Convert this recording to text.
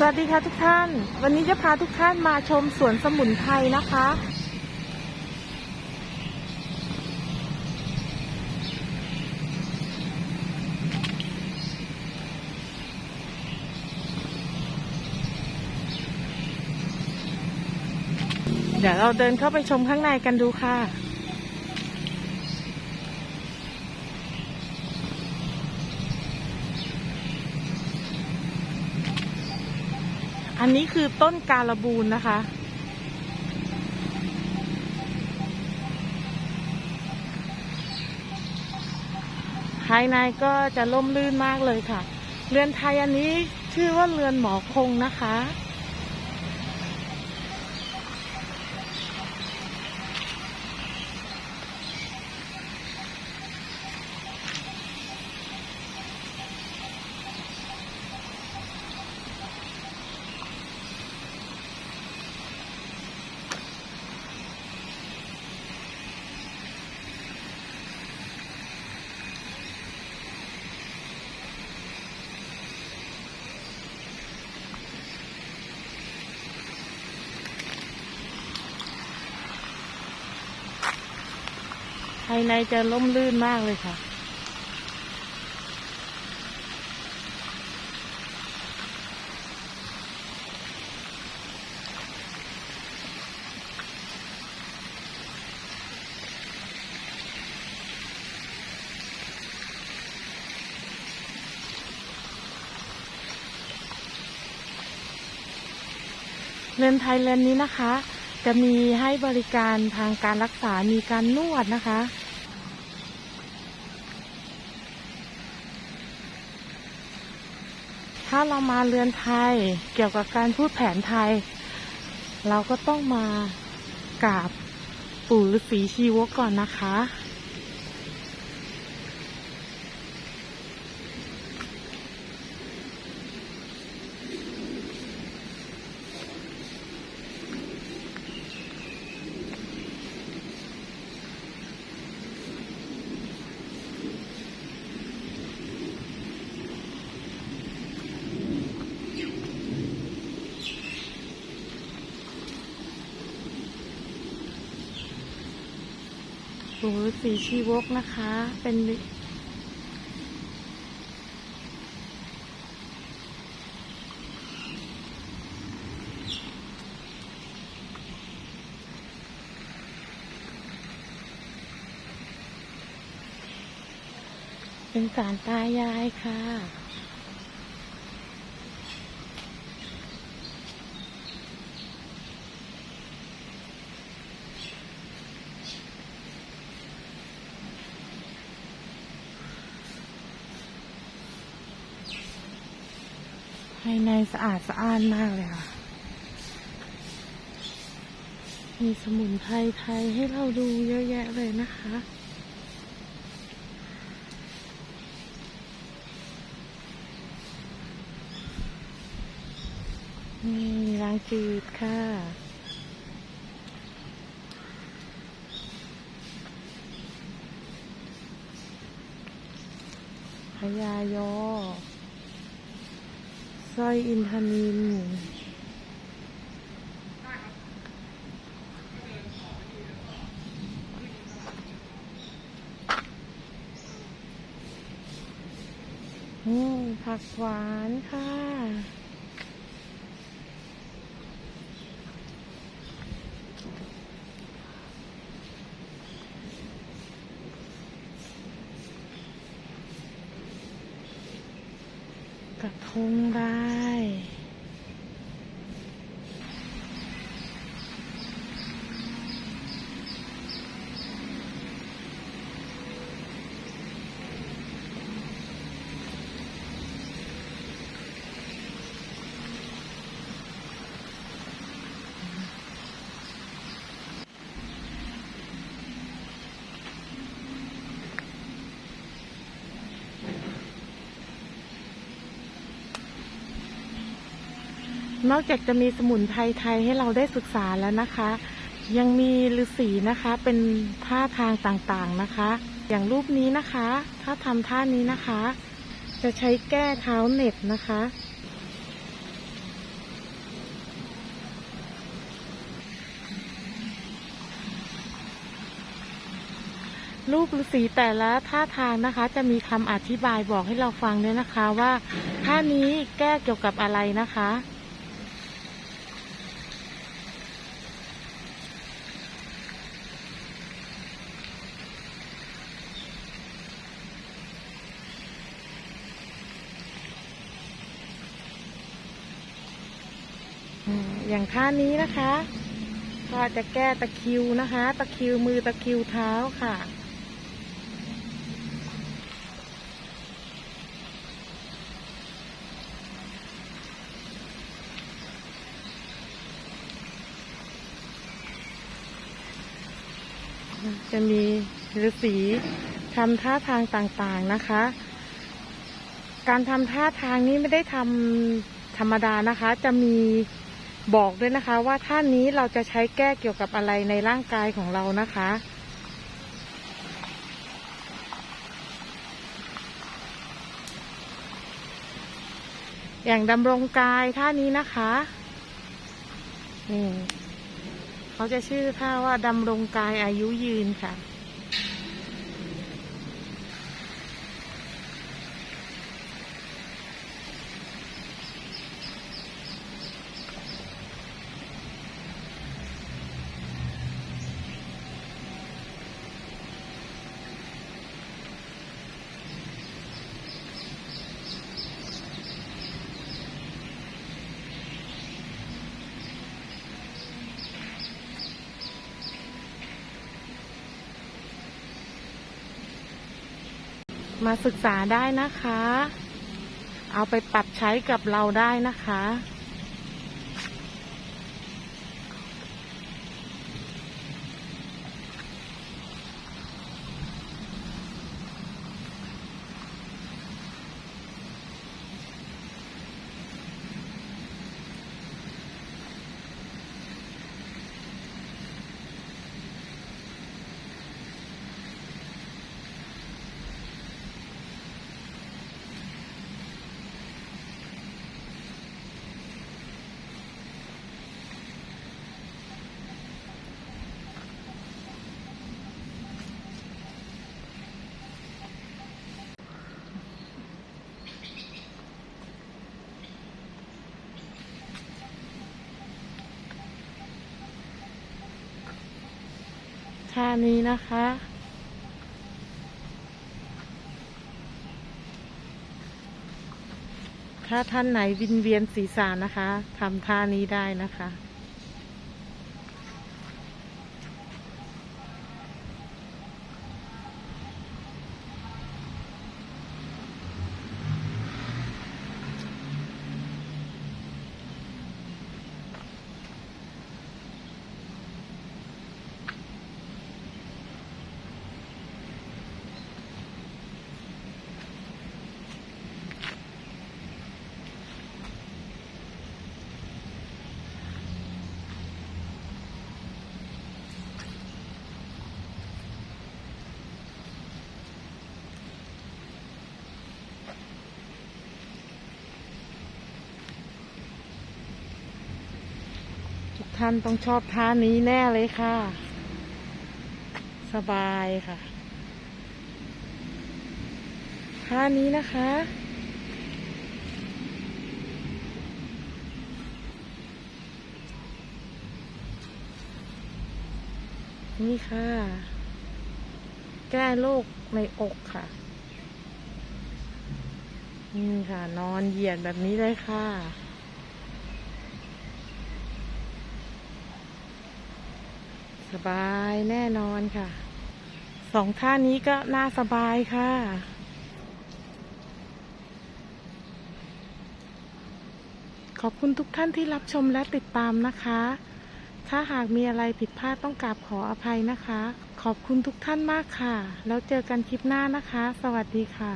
สวัสดีค่ะทุกท่าน วันนี้จะพาทุกท่านมาชมสวนสมุนไพรนะคะ เดี๋ยวเราเดินเข้าไปชมข้างในกันดูค่ะ อันนี้คือต้นกาลบูนนะคะ ภายในก็จะล่มลื่นมากเลยค่ะ เรือนไทยอันนี้ชื่อว่าเรือนหมอคงนะคะายในจะล่มลื่นมากเลยค่ะ เรือนไทยเรือนนี้นะคะ จะมีให้บริการทางการรักษา มีการนวดนะคะ ถ้าเรามาเรือนไทยเกี่ยวกับการพูดแผนไทย เราก็ต้องมากราบปู่ฤาษีชีวกก่อนนะคะ ปู่ฤาษีชีวกนะคะ เป็นเป็นสารตายายค่ะายในสะอาดสะอ้านมากเลยค่ะ มีสมุนไพรไทยให้เราดูเยอะแยะเลยนะคะ นี่ล้างจืดค่ะพญายอ สร้อยอินทนินผักหวานค่ะ กระทงได้ นอกจากจะมีสมุนไพรไทยให้เราได้ศึกษาแล้วนะคะ ยังมีฤาษีนะคะเป็นท่าทางต่างๆนะคะ อย่างรูปนี้นะคะ ถ้าทำท่านี้นะคะ จะใช้แก้เท้าเหน็บนะคะ รูปฤาษีแต่ละท่าทางนะคะ จะมีคำอธิบายบอกให้เราฟังด้วยนะคะว่าท่านี้แก้เกี่ยวกับอะไรนะคะ อย่างท่านี้นะคะ ก็จะแก้ตะคิวนะคะ ตะคิวมือตะคิวเท้าค่ะ จะมีฤาษีทำท่าทางต่างๆนะคะ การทำท่าทางนี้ไม่ได้ทำธรรมดานะคะ จะมี บอกด้วยนะคะ ว่าท่านนี้เราจะใช้แก้เกี่ยวกับอะไรในร่างกายของเรานะคะ อย่างดำรงกายท่านี้นะคะนี่เขาจะชื่อท่าว่าดำรงกายอายุยืนค่ะ มาศึกษาได้นะคะ เอาไปปรับใช้กับเราได้นะคะ ท่านี้นะคะ ถ้าท่านไหนวินเวียนศีรษะนะคะทำท่านี้ได้นะคะ ท่านต้องชอบท่านี้แน่เลยค่ะ สบายค่ะท่านี้นะคะ นี่ค่ะ แก้โรคในอกค่ะ นี่ค่ะ นอนเหยียดแบบนี้เลยค่ะ สบายแน่นอนค่ะ สองท่านี้ก็น่าสบายค่ะขอบคุณทุกท่านที่รับชมและติดตามนะคะ ถ้าหากมีอะไรผิดพลาดต้องกราบขออภัยนะคะ ขอบคุณทุกท่านมากค่ะ แล้วเจอกันคลิปหน้านะคะ สวัสดีค่ะ